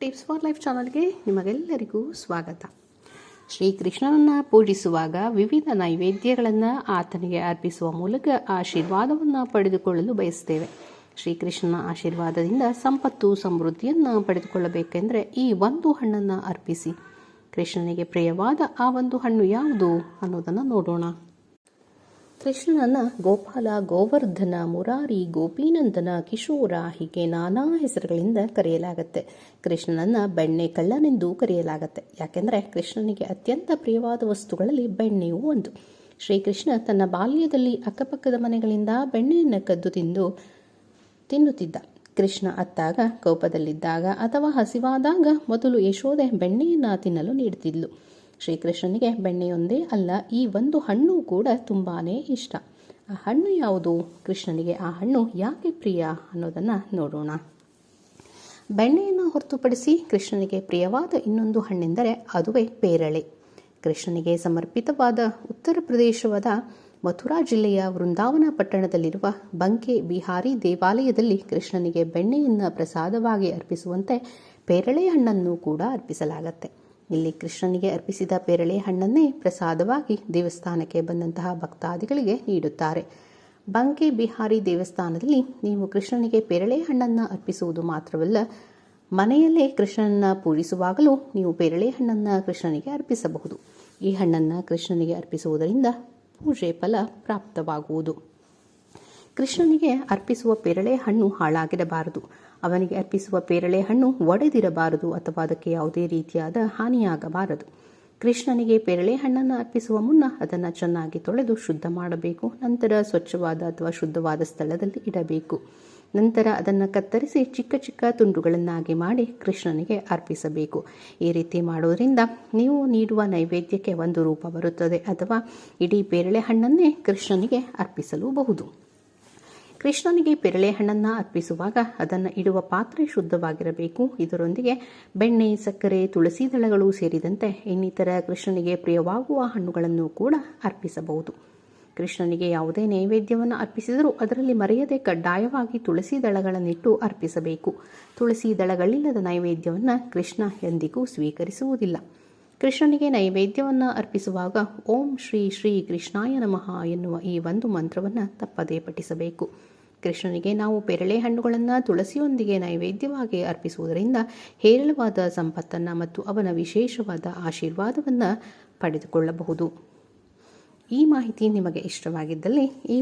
Tips for life ಚಾನಲ್ಗೆ ನಿಮಗೆಲ್ಲರಿಗೂ ಸ್ವಾಗತ. ಶ್ರೀಕೃಷ್ಣನನ್ನು ಪೂಜಿಸುವಾಗ ವಿವಿಧ ನೈವೇದ್ಯಗಳನ್ನು ಆತನಿಗೆ ಅರ್ಪಿಸುವ ಮೂಲಕ ಆಶೀರ್ವಾದವನ್ನು ಪಡೆದುಕೊಳ್ಳಲು ಬಯಸ್ತೇವೆ. ಶ್ರೀಕೃಷ್ಣನ ಆಶೀರ್ವಾದದಿಂದ ಸಂಪತ್ತು, ಸಮೃದ್ಧಿಯನ್ನು ಪಡೆದುಕೊಳ್ಳಬೇಕೆಂದರೆ ಈ ಒಂದು ಹಣ್ಣನ್ನು ಅರ್ಪಿಸಿ. ಕೃಷ್ಣನಿಗೆ ಪ್ರಿಯವಾದ ಆ ಒಂದು ಹಣ್ಣು ಯಾವುದು ಅನ್ನೋದನ್ನು ನೋಡೋಣ. ಕೃಷ್ಣನನ್ನ ಗೋಪಾಲ, ಗೋವರ್ಧನ, ಮುರಾರಿ, ಗೋಪಿನಂದನ, ಕಿಶೋರ ಹೀಗೆ ನಾನಾ ಹೆಸರುಗಳಿಂದ ಕರೆಯಲಾಗುತ್ತೆ. ಕೃಷ್ಣನನ್ನ ಬೆಣ್ಣೆ ಕಳ್ಳನೆಂದು ಕರೆಯಲಾಗುತ್ತೆ. ಯಾಕೆಂದರೆ ಕೃಷ್ಣನಿಗೆ ಅತ್ಯಂತ ಪ್ರಿಯವಾದ ವಸ್ತುಗಳಲ್ಲಿ ಬೆಣ್ಣೆಯೂ ಒಂದು. ಶ್ರೀಕೃಷ್ಣ ತನ್ನ ಬಾಲ್ಯದಲ್ಲಿ ಅಕ್ಕಪಕ್ಕದ ಮನೆಗಳಿಂದ ಬೆಣ್ಣೆಯನ್ನು ಕದ್ದು ತಿಂದು ತಿನ್ನುತ್ತಿದ್ದ. ಕೃಷ್ಣ ಅತ್ತಾಗ ಕೋಪದಲ್ಲಿದ್ದಾಗ ಅಥವಾ ಹಸಿವಾದಾಗ ಮೊದಲು ಯಶೋದೆ ಬೆಣ್ಣೆಯನ್ನು ತಿನ್ನಲು ನೀಡುತ್ತಿದ್ಲು. ಶ್ರೀಕೃಷ್ಣನಿಗೆ ಬೆಣ್ಣೆಯೊಂದೇ ಅಲ್ಲ, ಈ ಒಂದು ಹಣ್ಣು ಕೂಡ ತುಂಬಾ ಇಷ್ಟ. ಆ ಹಣ್ಣು ಯಾವುದು? ಕೃಷ್ಣನಿಗೆ ಆ ಹಣ್ಣು ಯಾಕೆ ಪ್ರಿಯ ಅನ್ನೋದನ್ನು ನೋಡೋಣ. ಬೆಣ್ಣೆಯನ್ನು ಹೊರತುಪಡಿಸಿ ಕೃಷ್ಣನಿಗೆ ಪ್ರಿಯವಾದ ಇನ್ನೊಂದು ಹಣ್ಣೆಂದರೆ ಅದುವೇ ಪೇರಳೆ. ಕೃಷ್ಣನಿಗೆ ಸಮರ್ಪಿತವಾದ ಉತ್ತರ ಪ್ರದೇಶವಾದ ಮಥುರಾ ಜಿಲ್ಲೆಯ ವೃಂದಾವನ ಪಟ್ಟಣದಲ್ಲಿರುವ ಬಂಕೆ ಬಿಹಾರಿ ದೇವಾಲಯದಲ್ಲಿ ಕೃಷ್ಣನಿಗೆ ಬೆಣ್ಣೆಯನ್ನು ಪ್ರಸಾದವಾಗಿ ಅರ್ಪಿಸುವಂತೆ ಪೇರಳೆ ಹಣ್ಣನ್ನು ಕೂಡ ಅರ್ಪಿಸಲಾಗತ್ತೆ. ಇಲ್ಲಿ ಕೃಷ್ಣನಿಗೆ ಅರ್ಪಿಸಿದ ಪೇರಳೆ ಹಣ್ಣನ್ನೇ ಪ್ರಸಾದವಾಗಿ ದೇವಸ್ಥಾನಕ್ಕೆ ಬಂದಂತಹ ಭಕ್ತಾದಿಗಳಿಗೆ ನೀಡುತ್ತಾರೆ. ಬಂಕೆ ಬಿಹಾರಿ ದೇವಸ್ಥಾನದಲ್ಲಿ ನೀವು ಕೃಷ್ಣನಿಗೆ ಪೇರಳೆ ಹಣ್ಣನ್ನು ಅರ್ಪಿಸುವುದು ಮಾತ್ರವಲ್ಲ, ಮನೆಯಲ್ಲೇ ಕೃಷ್ಣನನ್ನ ಪೂಜಿಸುವಾಗಲೂ ನೀವು ಪೇರಳೆ ಹಣ್ಣನ್ನು ಕೃಷ್ಣನಿಗೆ ಅರ್ಪಿಸಬಹುದು. ಈ ಹಣ್ಣನ್ನು ಕೃಷ್ಣನಿಗೆ ಅರ್ಪಿಸುವುದರಿಂದ ಪೂಜೆ ಫಲ ಪ್ರಾಪ್ತವಾಗುವುದು. ಕೃಷ್ಣನಿಗೆ ಅರ್ಪಿಸುವ ಪೇರಳೆ ಹಣ್ಣು ಹಾಳಾಗಿರಬಾರದು. ಅವನಿಗೆ ಅರ್ಪಿಸುವ ಪೇರಳೆ ಹಣ್ಣು ಒಡೆದಿರಬಾರದು ಅಥವಾ ಅದಕ್ಕೆ ಯಾವುದೇ ರೀತಿಯಾದ ಹಾನಿಯಾಗಬಾರದು. ಕೃಷ್ಣನಿಗೆ ಪೇರಳೆ ಹಣ್ಣನ್ನು ಅರ್ಪಿಸುವ ಮುನ್ನ ಅದನ್ನು ಚೆನ್ನಾಗಿ ತೊಳೆದು ಶುದ್ಧ ಮಾಡಬೇಕು. ನಂತರ ಸ್ವಚ್ಛವಾದ ಅಥವಾ ಶುದ್ಧವಾದ ಸ್ಥಳದಲ್ಲಿ ಇಡಬೇಕು. ನಂತರ ಅದನ್ನು ಕತ್ತರಿಸಿ ಚಿಕ್ಕ ಚಿಕ್ಕ ತುಂಡುಗಳನ್ನಾಗಿ ಮಾಡಿ ಕೃಷ್ಣನಿಗೆ ಅರ್ಪಿಸಬೇಕು. ಈ ರೀತಿ ಮಾಡೋದ್ರಿಂದ ನೀವು ನೀಡುವ ನೈವೇದ್ಯಕ್ಕೆ ಒಂದು ರೂಪ ಬರುತ್ತದೆ ಅಥವಾ ಇಡೀ ಪೇರಳೆ ಹಣ್ಣನ್ನೇ ಕೃಷ್ಣನಿಗೆ ಅರ್ಪಿಸಲೂಬಹುದು. ಕೃಷ್ಣನಿಗೆ ಪೆರಳೆ ಹಣ್ಣನ್ನು ಅರ್ಪಿಸುವಾಗ ಅದನ್ನು ಇಡುವ ಪಾತ್ರೆ ಶುದ್ಧವಾಗಿರಬೇಕು. ಇದರೊಂದಿಗೆ ಬೆಣ್ಣೆ, ಸಕ್ಕರೆ, ತುಳಸಿ ದಳಗಳು ಸೇರಿದಂತೆ ಇನ್ನಿತರ ಕೃಷ್ಣನಿಗೆ ಪ್ರಿಯವಾಗುವ ಹಣ್ಣುಗಳನ್ನು ಕೂಡ ಅರ್ಪಿಸಬಹುದು. ಕೃಷ್ಣನಿಗೆ ಯಾವುದೇ ನೈವೇದ್ಯವನ್ನು ಅರ್ಪಿಸಿದರೂ ಅದರಲ್ಲಿ ಮರೆಯದೆ ಕಡ್ಡಾಯವಾಗಿ ತುಳಸಿ ದಳಗಳನ್ನಿಟ್ಟು ಅರ್ಪಿಸಬೇಕು. ತುಳಸಿ ದಳಗಳಿಲ್ಲದ ನೈವೇದ್ಯವನ್ನು ಕೃಷ್ಣ ಎಂದಿಗೂ ಸ್ವೀಕರಿಸುವುದಿಲ್ಲ. ಕೃಷ್ಣನಿಗೆ ನೈವೇದ್ಯವನ್ನು ಅರ್ಪಿಸುವಾಗ ಓಂ ಶ್ರೀ ಶ್ರೀ ಕೃಷ್ಣಾಯ ನಮಃ ಎನ್ನುವ ಈ ಒಂದು ಮಂತ್ರವನ್ನು ತಪ್ಪದೇ ಪಠಿಸಬೇಕು. ಕೃಷ್ಣನಿಗೆ ನಾವು ಪೆರಳೆ ಹಣ್ಣುಗಳನ್ನು ತುಳಸಿಯೊಂದಿಗೆ ನೈವೇದ್ಯವಾಗಿ ಅರ್ಪಿಸುವುದರಿಂದ ಹೇರಳವಾದ ಸಂಪತ್ತನ್ನು ಮತ್ತು ಅವನ ವಿಶೇಷವಾದ ಆಶೀರ್ವಾದವನ್ನು ಪಡೆದುಕೊಳ್ಳಬಹುದು. ಈ ಮಾಹಿತಿ ನಿಮಗೆ ಇಷ್ಟವಾಗಿದ್ದಲ್ಲಿ ಈ